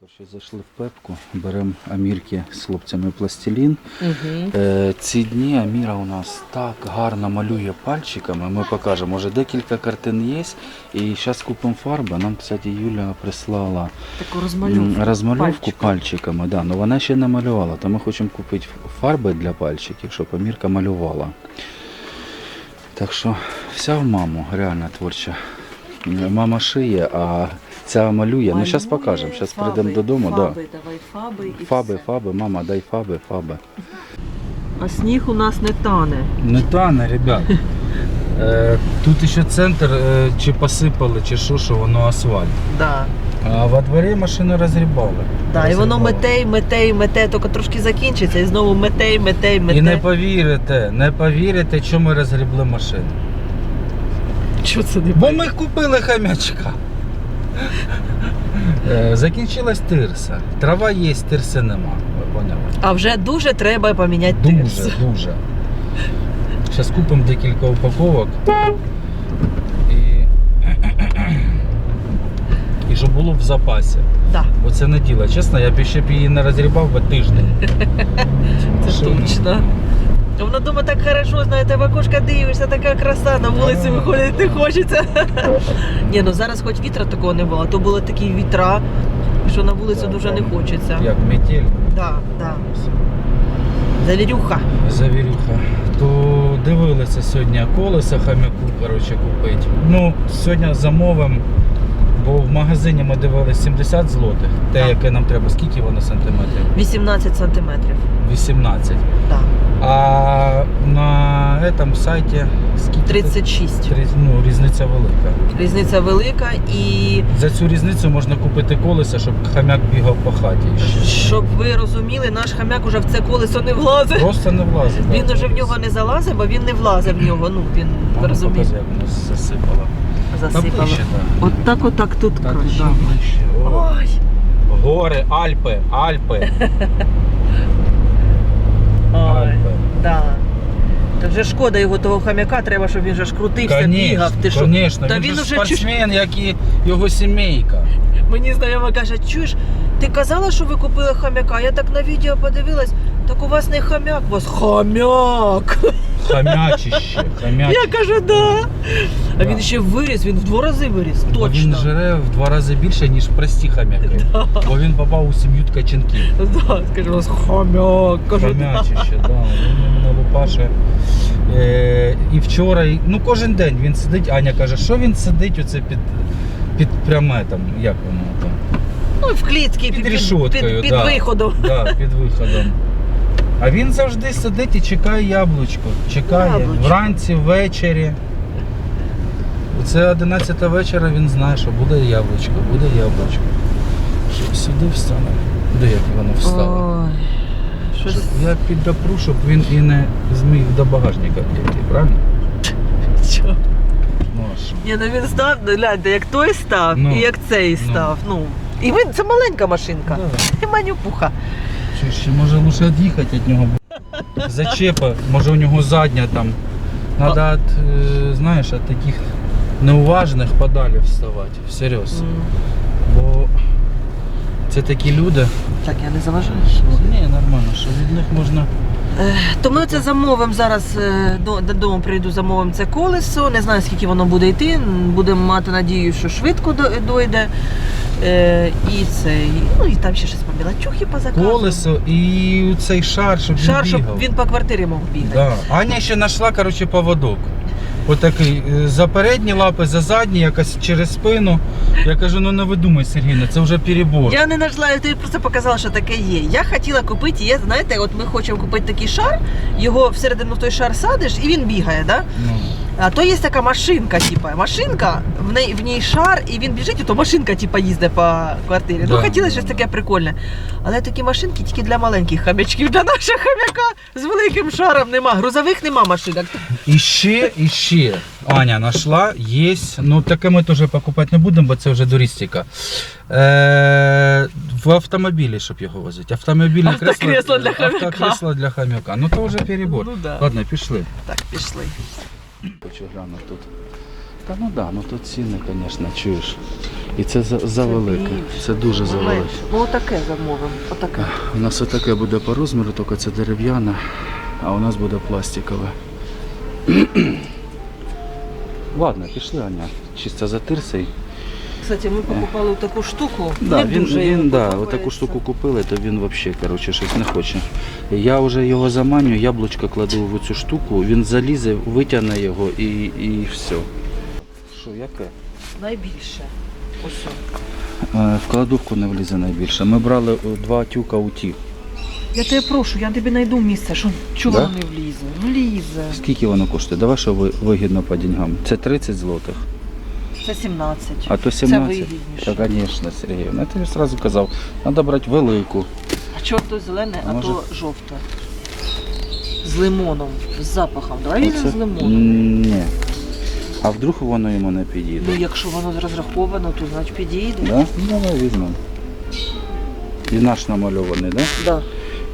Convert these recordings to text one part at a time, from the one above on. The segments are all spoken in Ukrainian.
Коротше, зайшли в пепку, беремо Амірки з хлопцями пластилін. Угу. Е, ці дні Аміра у нас так гарно малює пальчиками. Ми покажемо, може декілька картин є. І зараз купимо фарби. Нам, кстати, Юля прислала Таку розмальовку. розмальовку пальчиком. пальчиками. Да, але вона ще не малювала, то ми хочемо купити фарби для пальчиків, щоб Амірка малювала. Так що вся в маму, реально творча. Мама шиє, а ця малює. Ну, зараз покажемо. Зараз прийдемо додому. Да. Давай фаби і Фаби, все. фаби, мама, дай фаби, фаби. А сніг у нас не тане. Не тане, ребят. Е, Тут ще центр, е, чи посипали, чи що, що воно асфальт. Да. А во дворі машину розгрібали. Да, і воно мете, мете, мете, тільки трошки закінчиться, і знову мете, мете, мете. І не повірите, не повірите, чому ми розгрібли машину. Що це не Бо ми купили хам'ячка. Е, Закінчилась тирса. Трава є, тирси нема. Ви поняли? А вже дуже треба поміняти Дуже, тирс. дуже. Зараз купимо декілька упаковок. І... І щоб було в запасі. Да, Оце не діло. Чесно, я б ще б її не розгрібав би тиждень. це Що? Воно дома так хорошо, знаєте, в окошко дивишся, така краса, на вулиці Да. виходити не хочеться. Ні, ну зараз хоч вітра такого не було, то були такі вітра, що на вулицю дуже не хочеться. Як метель, Да, да. Завірюха. завірюха. То дивилися сьогодні колеса хам'яку, коротше, купити. Ну, сьогодні замовимо, бо в магазині ми дивилися 70 злотих. Те, Так. яке нам треба, скільки воно сантиметрів? 18 сантиметрів. 18. Да. А на этом сайті скільки? 36. Три- Ну, різниця велика. Різниця велика і За цю різницю можна купити колеса, щоб хам'як бігав по хаті. щоб ви розуміли, наш хам'як уже в це колесо не влазить. Просто не влазить. Він уже в нього не залазив, бо він не влазив в нього. Ну він Мама розуміє, показує, як воно засипало. Засипало. ближче, так. От так, отак тут Так, ще да. ближче. О. Ой, Гори, Альпи, Альпи. ой, Альпи. да. Та вже шкода його того хам'яка, треба, щоб він же ж крутився, бігав. Ти що? конечно. Та він, він же уже спортсмен, як і його сімейка. Мені знайома каже, чуєш, ти казала, що ви купили хам'яка? Я так на відео подивилась, так у вас не хам'як, у вас хам'як. Хам'ячище, хам'ячище. Я кажу, да. А він ще виріс, він в два рази виріс. Бо Він Точно. жре в два рази більше, ніж прості хам'яки. Бо він попав у сім'ю ткаченків. Скажу, у вас хам'як. Хам'ячище, да. Він мене лупаше. Е, і вчора, ну кожен день він сидить, Аня каже, що він сидить оце під, під пряме там, як воно там. Ну, в клітці, Під під, під, під да. виходом. Да, під виходом. А він завжди сидить і чекає яблучко. Чекає Яблучко. вранці, ввечері. Це 11 вечора він знає, що буде яблучко, буде яблучко. Щоб сюди встане. Де як воно встало? Ой, щось... Щоб я піддопру, щоб він і не зміг до багажника дійти, правильно? Що? Ну, а що? Ні, ну він став, ну, гляньте, як той став Ну, і як цей ну. став. Ну. І він, це маленька машинка. Да. І манюпуха. Чи ще може лучше від'їхати від нього? Зачепа, може у нього задня там. Надо, от, е, знаєш, від таких неуважних подалі вставати. Всерйоз. Бо це такі люди. Так, я не заважаю. Ні, нормально, що від них можна. То ми це замовимо зараз е, до- додому прийду, замовимо це колесо. Не знаю, скільки воно буде йти. М, Будемо мати надію, що швидко до- дойде. Е, і цей, ну і там ще щось по білачухи позаказували. Колесо і цей шар, щоб Шар, він щоб бігав. він по квартирі мог бігати. Да. Аня ще знайшла коротше, поводок. Отакий е, за передні лапи, за задні, якась через спину. Я кажу, ну не видумай, Сергійна, це вже перебор. Я не знайшла, я тобі просто показала, що таке є. Я хотіла купити, є, знаєте, от ми хочемо купити такий шар, його всередину в той шар садиш і він бігає, да? Ну, А то є така машинка, типа, машинка, в ній, в ній шар, і він біжить, і то машинка, типа, їздить по квартирі. Да, ну, хотіла да, щось таке прикольне. Але такі машинки тільки для маленьких хам'ячків. Для нашого хам'яка з великим шаром нема. Грузових нема машинок. І ще, і ще Аня знайшла, є. Ну таке ми теж покупати не будемо, бо це вже дурістика. Е, в автомобілі, щоб його возити. Автомобільне Автокресло для хам'яка. Автокресло для хам'яка. Ну то вже перебор. Ну, да. Ладно, пішли. Так, пішли. Хочу глянути тут. Та ну да, ну тут ціни, звісно, чуєш. І це завелике. за Це дуже завелике. Ну отаке замовимо. Отаке. У нас отаке буде по розміру, тільки це дерев'яне, а у нас буде пластикове. Ладно, пішли, Аня. Чисто затирся. Кстати, ми покупали таку штуку. Да, не він, дуже він да, отаку штуку купили, то він взагалі коротше, щось не хоче. Я вже його заманю, яблучко кладу в цю штуку, він залізе, витягне його і, і все. Що, яке? Найбільше. Ось. Е, В кладовку не влізе найбільше. Ми брали е, два тюка уті. Я тебе прошу, я тобі знайду місце, що чого Да? не влізе. Влізе. Скільки воно коштує? Давай, що ви- вигідно по деньгам. Це 30 злотих. Це 17. А то Це 17. вигідніше. Та, звісно, Сергій. Я тобі одразу казав, треба брати велику. А чого то зелене, а, А може- то жовте. З лимоном, з запахом. Давай візьмемо з лимоном. Ні. А вдруг воно йому не підійде? Ну, якщо воно розраховано, то значить підійде. Да? Ну, давай візьмемо. І наш намальований, да? Да.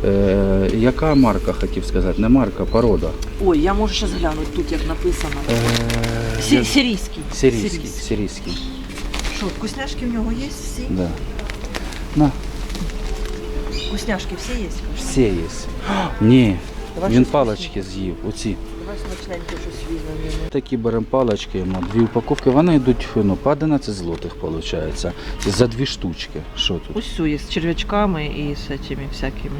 Е, яка марка, хотів сказати? Не марка, порода. Ой, я можу зараз глянути тут, як написано. Е, Сі- я- Сирійський. Сирійський. Сирійський. Що, вкусняшки в нього є всі? Да. На, Вкусняшки всі є? всі є. Ні, Давай він щось палички з'їв. Оці. Давай смачненько щось візьмемо. Такі беремо палички, дві упаковки, вони йдуть ну, по 11 злотих, виходить. За дві штучки. Що тут? Ось є з черв'ячками і з цими всякими.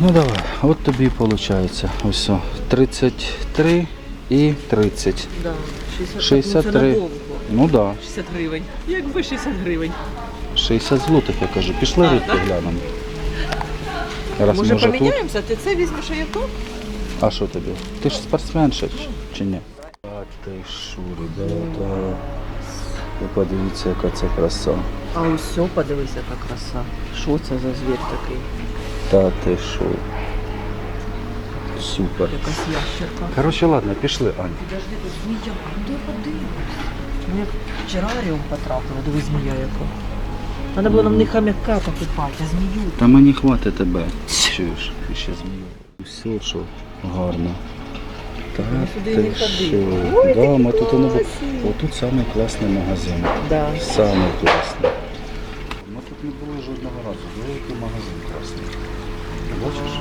Ну давай, от тобі виходить. Ось 33 і 30. Да. 60, 63. Ну. Ну так, да, 60 гривень. Якби 60 гривень. 60 злотих, я кажу. Пішли так? глянемо. Раз Може, може поміняємося? Ти це візьмеш, а я то? А що тобі? Ти ж спортсменша чи- чи ні? А ти що, ребята. Ви подивіться, яка це краса. А ось все, подивися, яка краса. Що це за звір такий? Та ти що? Супер. Якась ящерка. Коротше, ладно, пішли, Ань. Підожди, тут змія. А де подивимось? Ми як в тераріум потрапили, диви змія яка. Треба було нам не хам'яка покупати, а змію. Та мені хватить тебе. Чуєш, ти ще змію. Все, що гарно. Та Ми ти не що? Ой, Да, ми тут не. Отут самий класний магазин. Да. Самий класний. Ми тут не були жодного разу. Великий магазин класний. Бачиш?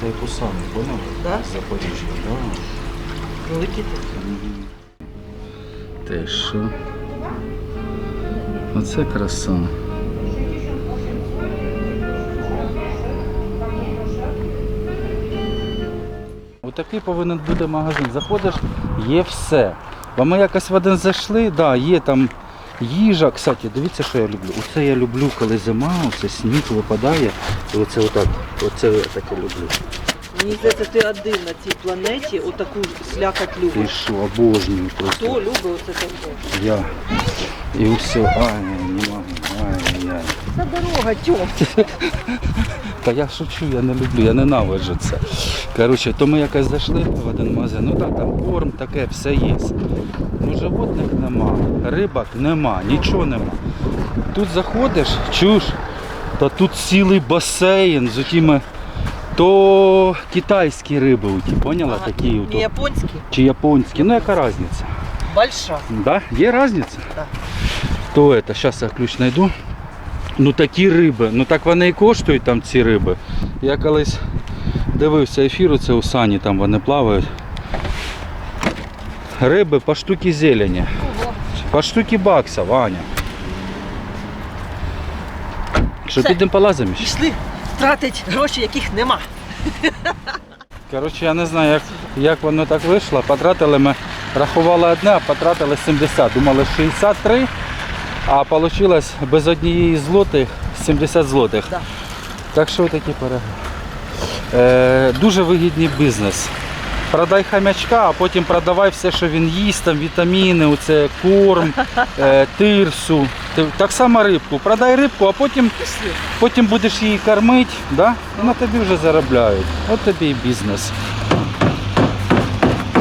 Це як у самі, поняв? Да? Запоріжжя, да. Великий тут. Ти що? Оце краса. Отакий повинен бути магазин. Заходиш, є все. Бо ми якось в один зайшли, да, є там їжа. Кстати, дивіться, що я люблю. Оце я люблю, коли зима, оце сніг випадає. І оце отак. Оце я таке люблю. Мені здається, ти один на цій планеті отаку слякать Ти любиш. що, обожнюю просто. Хто любить оце таке? Я. І все, ай, не можу, ай, ай. Це дорога, тьом. Та я шучу, я не люблю, я ненавиджу це. Коротше, то ми якось зайшли в один магазин, ну так, там корм, таке, все є. Ну животних нема, рибок нема, нічого нема. Тут заходиш, чуєш, та тут цілий басейн з отими то китайські риби, оті, поняла? Такі, Не ото, японський? чи японські, ну яка різниця? Больша. Да? Є різниця? Да. То это, зараз я ключ знайду. Ну такі риби, ну так вони і коштують там ці риби. Я колись дивився ефір, це у Сані там вони плавають. Риби по штуки зелені. По штуки бакса, Ваня. Що підемо полазимо? ще? Пішли тратить гроші, яких нема. Коротше, я не знаю, як, як воно так вийшло. Потратили ми, рахували одне, а потратили 70. Думали 63, а вийшло без однієї злотих 70 злотих. Да. Так що такі перегляди. Е, дуже вигідний бізнес. Продай хам'ячка, а потім продавай все, що він їсть, там вітаміни, оце корм, е, тирсу. Ти- Так само рибку. Продай рибку, а потім Потім будеш її кормити, да? і на тобі вже заробляють. От тобі і бізнес.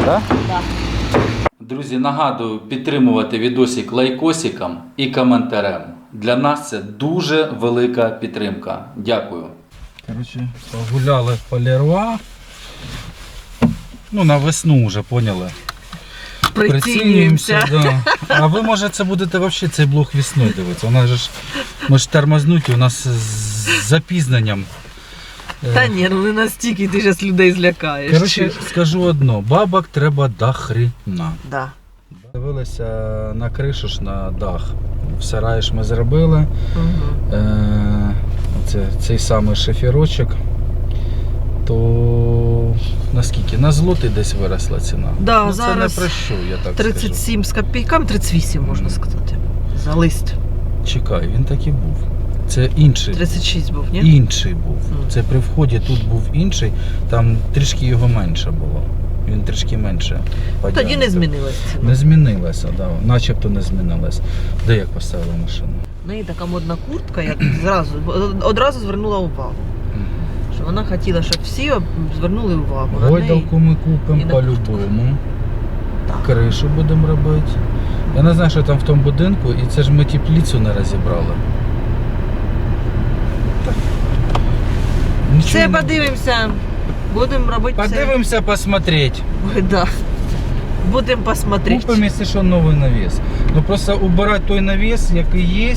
Да? Да. Друзі, нагадую підтримувати відосик лайкосиком і коментарем. Для нас це дуже велика підтримка. Дякую. Коротше, погуляли по Леруа. Ну, на весну вже поняли. Прицінюємося. да. А ви, може, це будете взагалі цей блог весною дивитися. У нас же ж може у нас з запізненням. Е, Та ні, ну не настільки ти зараз людей злякаєш. Коротше, скажу одно, бабок треба до хрена. Да. Дивилися на кришу ж на дах. В сараї ж ми зробили. Угу. Е, це, цей самий шифірочок. То наскільки? На злотий десь виросла ціна. Да, ну, зараз це не про що, я так скажу. 37 з копійками, 38 можна сказати. За лист. Чекай, він так і був. Це інший. 36 був, ні? Інший був. Це при вході тут був інший, там трішки його менше було. Він трішки менше. по Тоді не ціна. Не змінилося, да. начебто не змінилось. Де як поставили машину? В неї така модна куртка, я зразу одразу звернула увагу. Що вона хотіла, щоб всі звернули увагу. Гойдалку ми купимо по-любому. Кришу будемо робити. Я не знаю, що там в тому будинку, і це ж ми теплицю не розібрали. Так. Нічого Все, подивимося. Будемо робити Подивимося, посмотреть. це. Да. Будемо посмотрети. Купимо, якщо що, новий навіс. Ну просто убирати той навіс, який є,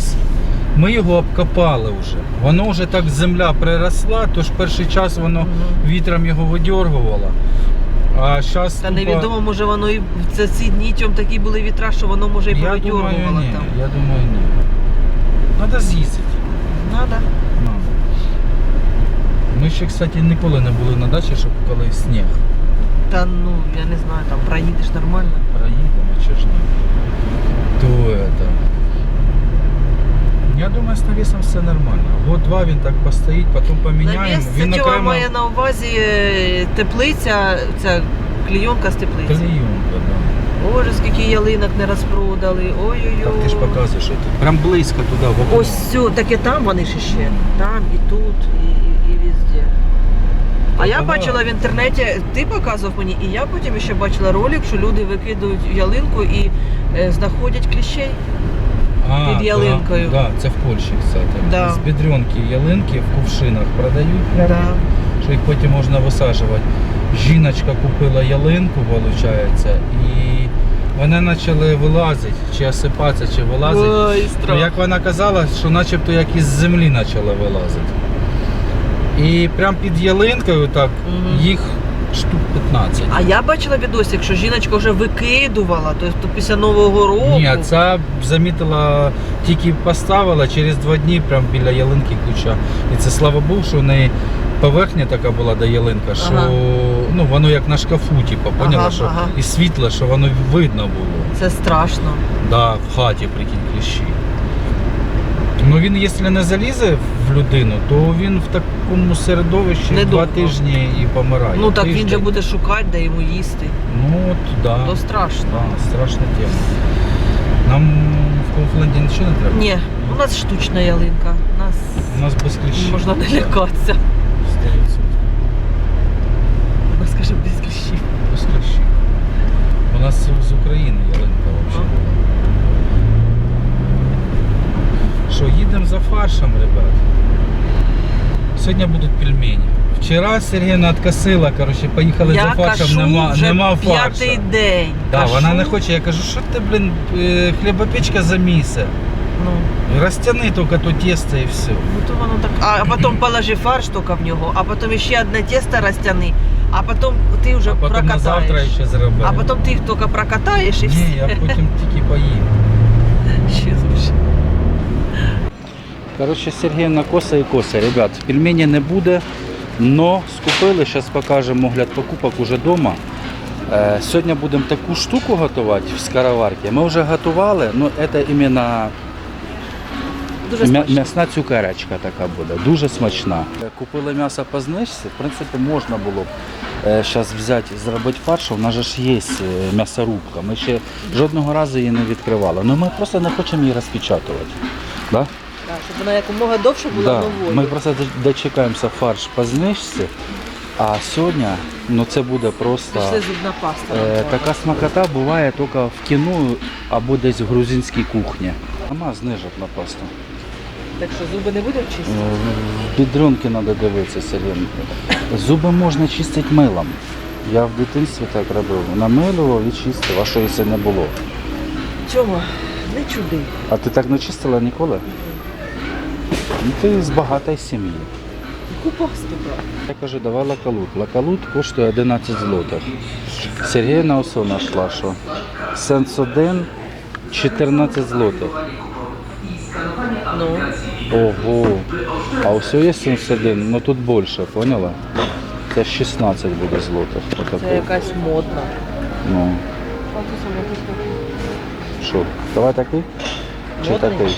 ми його обкопали вже. Воно вже так земля приросла, тож перший час воно вітром його видергувало. А зараз Та невідомо, може воно і це ці дні тьом такі були вітра, що воно може і Я думаю, повидьоргувало ні. там. Я думаю, ні. Надо з'їздити. Надо. Надо. Ми ще, кстати, ніколи не були на дачі, щоб коли сніг. Та ну, я не знаю, там проїдеш нормально. проїдемо чи ж ні. То это. Я думаю, з навісом все нормально. Год-два він так постоїть, потім поміняємо. Навіс Він це Тьома окремо має на увазі е, теплиця, ця клійонка з теплиці. клеюнка, да. Боже, скільки ялинок не розпродали. Ой-ой-ой. Так ти ж показуєш. Прям близько туди, в окно. Ось все, таке там вони ж ще. Там і тут, і, і, і везде. А я бачила в інтернеті, ти показував мені, і я потім ще бачила ролик, що люди викидують ялинку і е, знаходять кліщей. А, під ялинкою. Да, да, це в Польщі, кстати. Да. З бідрюнки ялинки в кувшинах продають, прямо, Да. що їх потім можна висаджувати. Жіночка купила ялинку, виходить, і вони почали вилазити, чи осипатися, чи вилазити. Ой, Ну, страх. як вона казала, що начебто як із землі почали вилазити. І прямо під ялинкою так Мгм. їх штук 15. А я бачила відосик, що жіночка вже викидувала, тобто після Нового року. Ні, ця замітила, тільки поставила, через два дні прямо біля ялинки куча. І це слава Богу, що в неї поверхня така була до ялинка, що Ага. ну, воно як на шкафу, типу, поняла, Ага, що ага. і світло, що воно видно було. Це страшно. Да, в хаті, прикинь, кліщі. Ну він, якщо не залізе в людину, то він в такому середовищі два Недовго. тижні і помирає. ну так він же Тиждень. буде шукати, де йому їсти. Ну от, да. То страшно. Да, страшна тема. Нам в Конфленді нічого не треба? Ні, у нас штучна ялинка. Нас У нас без кліщів. можна не лякатися. 100%. У нас каже без кліщів. Без кліщів. У нас з України ялинка взагалі була. Що, їдемо за фаршем, ребят. Сьогодні будуть пельмені. Вчора Сергійна откосила, коротше, поїхали я за фаршем, кажу нема, вже нема п'ятий день. Да, Кажу, вона не хоче. Я кажу, що ти, блін, е, хлібопечка за місце. Ну, Розтяни тільки то тесто і все. ну то воно так. А, потім положи фарш тільки в нього, а потім ще одне тесто розтяни, а потім ти вже А потім на прокатаєш. завтра ще зробимо. А потім ти їх тільки прокатаєш і Ні, все. я потім тільки поїм. Ще слушай. Коротше, Сергіївна коса і коса. Ребят, пельмені не буде, но скупили, зараз покажемо огляд покупок уже вдома. Е, сьогодні будемо таку штуку готувати в скороварці. Ми вже готували, але це іменно м'ясна цукеречка така буде, дуже смачна. Е, Купили м'ясо по знижці, в принципі, можна було б зараз взяти, зробити фарш. У нас же ж є е, м'ясорубка. Ми ще жодного разу її не відкривали. Ну ми просто не хочемо її розпечатувати. Да? Так, щоб вона якомога довше була Да, новою. ми просто дочекаємося фарш по знижці, а сьогодні ну, це буде просто Пішли зубна паста. е, така смакота буває тільки в кіно або десь в грузинській кухні. Нема знижок на просто. Так що зуби не будемо чистити? Е, В бідрюнки треба дивитися, Сергій. Зуби можна чистити милом. Я в дитинстві так робив. Намилював і чистив, а що якщо не було? Чого? Не чуди. А ти так не чистила ніколи? Ну, ти з багатої сім'ї. Купок стукав. Я кажу, давай лакалут. Лакалут коштує 11 злотих. Сергійна ось знайшла, що Сенсоден 14 злотих. Ну, Ого. А ось є Сенсоден, ну тут більше, поняла? Це 16 буде злотих. це якась модна. Ну, що, давай такий? Чи Модний? такий?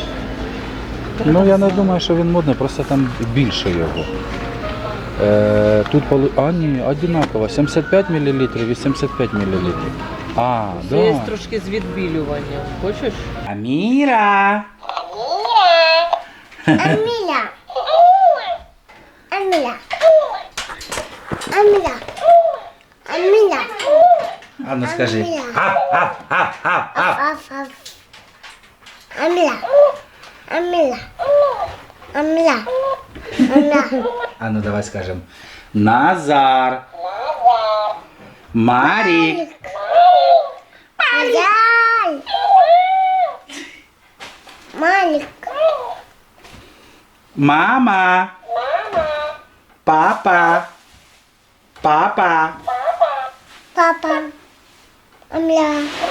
Ну я не думаю, що він модний, просто там більше його. Е, тут поли... А, ні, одинаково. 75 мл, 85 мл. А, Це є да. трошки з відбілюванням. Хочеш? Аміра! Аміля. Аміля. Аміля. Аміля. А ну скажи. Аміля. А-а-а-а-а. Аф, аф. Аміля. Аміля. Аміля. Аміля. А ну давай скажем. Назар. Марік. Малик. Малик. Мама. Папа. Папа. Папа. Аміля. Аміля.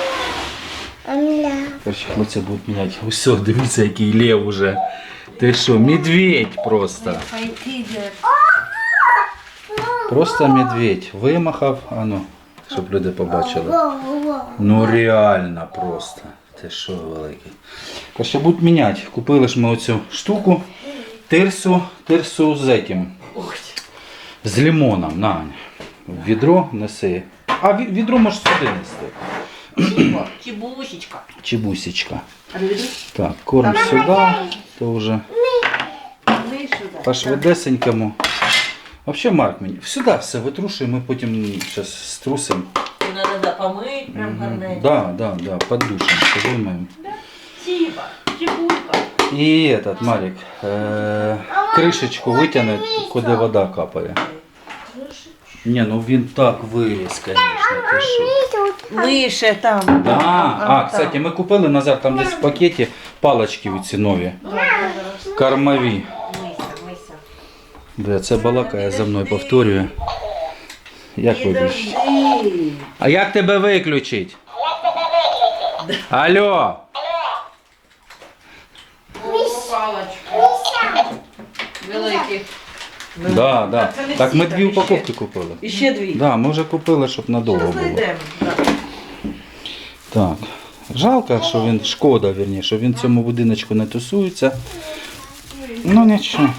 Короче, хлопці будуть міняти. Усе, дивіться, який лев уже. Ти що, медведь просто. Просто медведь. Вимахав, а ну, щоб люди побачили. Ну реально просто. Ти що великий. Короче, будуть міняти. Купили ж ми оцю штуку. Тирсу, тирсу з этим. З лимоном, на. Відро неси. А ві- відро можеш сюди нести. Чебусечка. Чебусечка. А ти видиш? Так, корм сюди, то вже по швидесенькому. Вообще, Марк мені, сюди все витрушуємо, ми потім зараз струсимо. І треба да, помити прям гарненько. Да, да, да, под душем все вимаємо. Тіба, чебурка. І этот, Марик, е- кришечку витягне, куди вода капає. Ні, ну він так виріс, звісно, ти що. Ми там. Да. А, там. кстати, ми купили назад, там десь в пакеті палочки ці нові. Кормові. Мися. Бля, це балакає за мною, повторює. Як виключить? А як тебе виключить? Алло! Палочку. Великих. Да, да. це не Так всі, ми там дві іще. упаковки купили. І ще дві. Да, ми вже купили, щоб надовго Зараз було. знайдемо. Так. Так. Жалко, що він шкода, вірніше, що він в цьому будиночку не тусується. Ну нічого.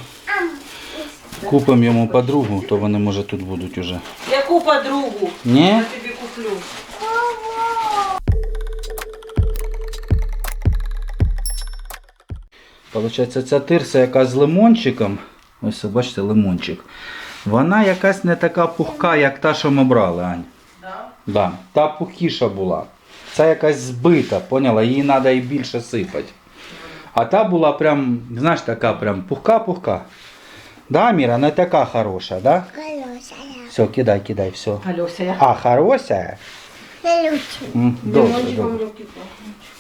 Купимо йому подругу, то вони може тут будуть уже. Яку подругу? Ні? Я тобі куплю. Получається, ця тирса, яка з лимончиком, ось бачите, лимончик, вона якась не така пухка, як та, що ми брали, Ань. Да? Да, та пухіша була. Ця якась збита, поняла, її треба і більше сипати. А та була прям, знаєш, така прям пухка-пухка. Да, Міра, не така хороша, да? Хорошая. Все, кидай, кидай, все. Альося. А, хороша? Салют. М, Добре, добре.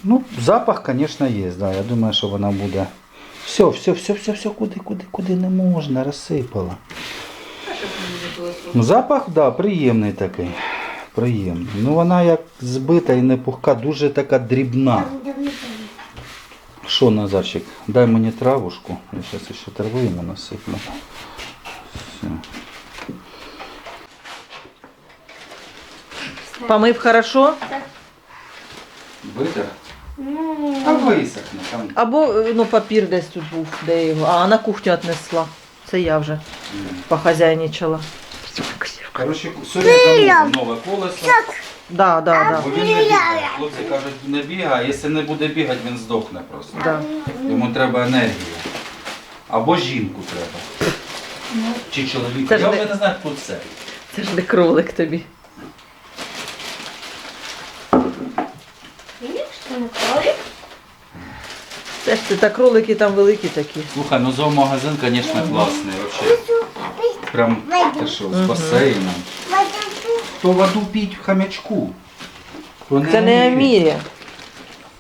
Ну, запах, звісно, є, да. Я думаю, що вона буде. Все, все, все, все, все, куди, куди, куди не можна, розсипала. Ну, Запах, да, приємний такий. Приємний. Ну вона як збита і не пухка, дуже така дрібна. Що, Назарчик, дай мені травушку. Я зараз ще траву йому насиплю. Все. Помив хорошо? Витер? А висохне там. Або е, ну, папір десь тут був, де його. А на кухню віднесла. Це я вже похазяйничала. Коротше, сьогодні замовив нове колесо. Да, да, да. Бо він не бігає. Хлопці кажуть, не бігає, а якщо не буде бігати, він здохне просто. да. Йому треба енергія. Або жінку треба. Чи чоловіка. Це ж Я не- вже не знаю, хто це. Це ж не кролик тобі. Це ж ти та кролики там великі такі. Слухай, ну зоомагазин, звісно, класний. Вообще. Прям ти що, з басейном. То воду піть хомячку. То Це не Амірі. Амірі.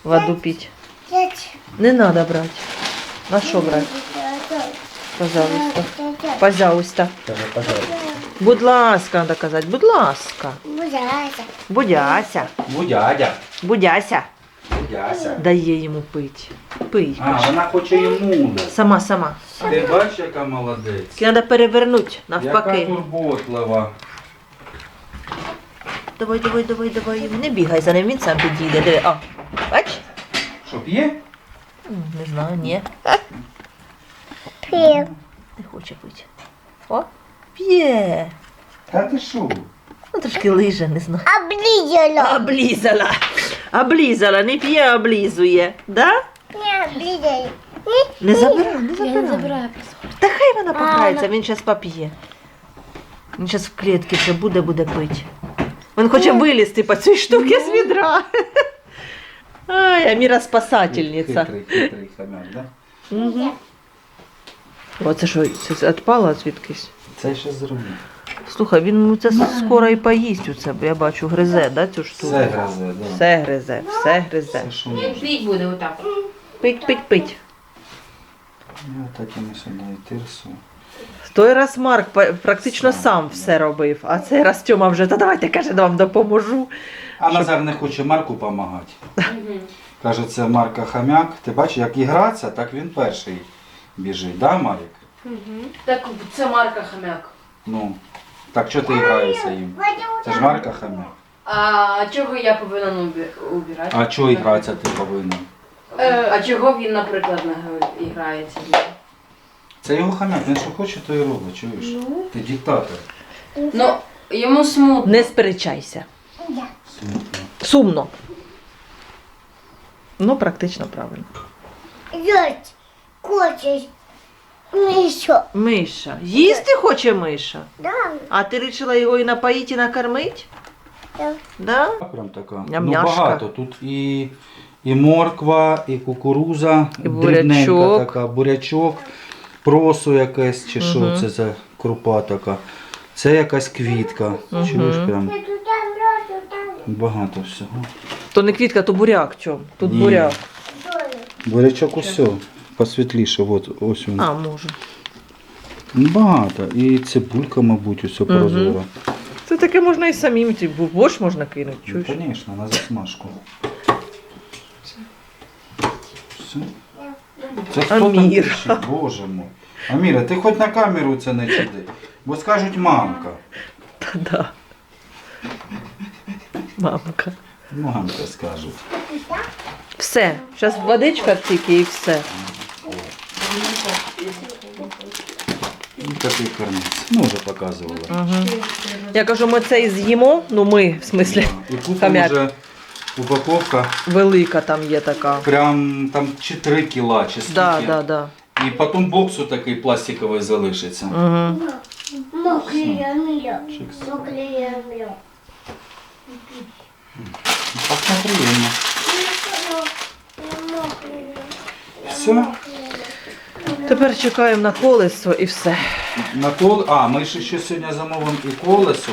Воду піть. Не треба брати. На що брати? Пожалуйста. Пожалуйста. Будь ласка, треба казати. Будь ласка. Бузайся. Будяся. Будядя. Будяся. Дає йому пить. Пий. А, вона хоче йому. Сама, сама. Ти бачиш, яка молодець? Треба перевернути Яка навпаки. турботлива. Давай, давай, давай, давай. Не бігай за ним, він сам підійде. Диви. А, бач? Що п'є? Не знаю, ні. Пів. Не хоче пити. О, п'є. Та ти що? Ну, трошки лиже, не знаю. Облизала. Облізала. Облізала, не п'є, а облізує. Да? Не облизала. Не забирай, не забирай. Та хай вона пограється, він зараз поп'є. Він зараз в клітці вже буде, буде пити. Він хоче вилізти по цій штуці з відра. Ай, Аміра спасательниця. Хитрий, хитрий хомяк, да? Угу. Оце що, це відпало звідкись? Це ще зробив. Слухай, він ну, це скоро і поїсть у це, бо я бачу, гризе, да, цю штуку? Все гризе, да. Все гризе, все гризе. Все, що Він пить буде отак. Пить, пить, пить. Я так і не сюди тирсу. В той раз Марк практично Сам, сам да. все робив, а цей раз Тьома вже, та давайте, каже, вам допоможу. А Назар не хоче Марку допомагати. Каже, це Марка Хам'як. Ти бачиш, як і грається, так він перший біжить, да, Марік? Так це Марка Хам'як. Ну, так що ти граєшся їм? Це ж Марка Хам'як. А чого я повинен убі- убирати? А чого гратися ти повинен? Е, а чого він, наприклад, не гра- грається? Це його хам'як, він що хоче, то і робить, чуєш? Ти диктатор. Ну, йому смутно. Не сперечайся. Смутно. Сумно. Ну, практично правильно. Дядь. Хочеш. Мішо. Миша. Їсти хоче Миша. Да. А ти вирішила його і напоїти, і накормити? Да. Да? Прям така. Ну Ням-няшка. багато. Тут і, і морква, і кукуруза, І дрібненька бурячок. така, бурячок, просо якесь, чи що це за крупа така. Це якась квітка. Чуєш, прям Я тут там росу, там багато всього. То не квітка, то буряк, чом. Тут Ні. буряк. Бурячок усе. Посвітліше, от ось він. А, може. Багато. І цибулька, мабуть, усе прозора. Це таке можна і самим, в борщ можна кинути, Ну, чуєш? Звісно, на засмажку. Все. Це хто там пише? Боже мой. Аміра, ти хоч на камеру це не чуди. Бо скажуть мамка. Та-да. Мамка. Мамка скажуть. Все, зараз водичка тільки і все. Ну, такий карниць. Ну, вже показували. Угу. Я кажу, ми цей з'їмо, ну ми, в смислі, І Хомяк. вже упаковка. велика там є така. Прям там чи 3 кіла, чи скільки. Да, да, да. І потім боксу такий пластиковий залишиться. Угу. Мокрий Аміля. Мокрий Аміля. Пахне приємно. Все. Тепер чекаємо на колесо і все. На кол... А, ми ще ще сьогодні замовимо і колесо,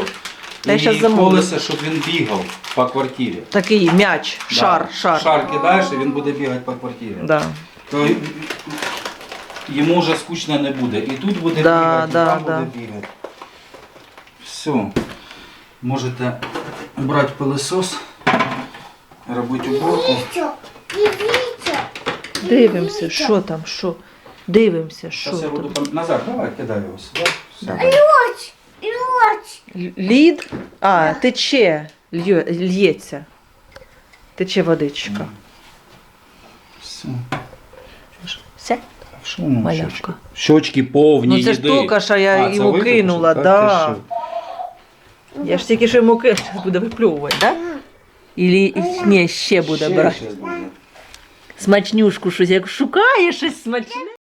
Та я і замовлю. колесо, щоб він бігав по квартирі. Такий м'яч, Да. шар, шар. Шар кидаєш і він буде бігати по квартирі. Да. То й- йому вже скучно не буде. І тут буде Да, бігати, да, і там да. буде бігати. Все. Можете брати пилосос, робити уборку. Вічо. Дивимося, що там, що. Дивимося, що Зараз я буду пам- Назар, давай, кидай його сюди. Все. Давай. Льоч. Льоч. Л- Лід? А, тече, льє- л'ється. Тече водичка. Все. Все? Що воно Малявка. щочки? Щочки повні. Ну це ж їди. тільки що я А, це йому ви кинула, що? Так, да. ти? Я ж тільки що йому кинула, зараз буде випльовувати, да? Ілі ні, ще буде Ще брати. буде. Смачнюшку щось, як шукає щось смачне.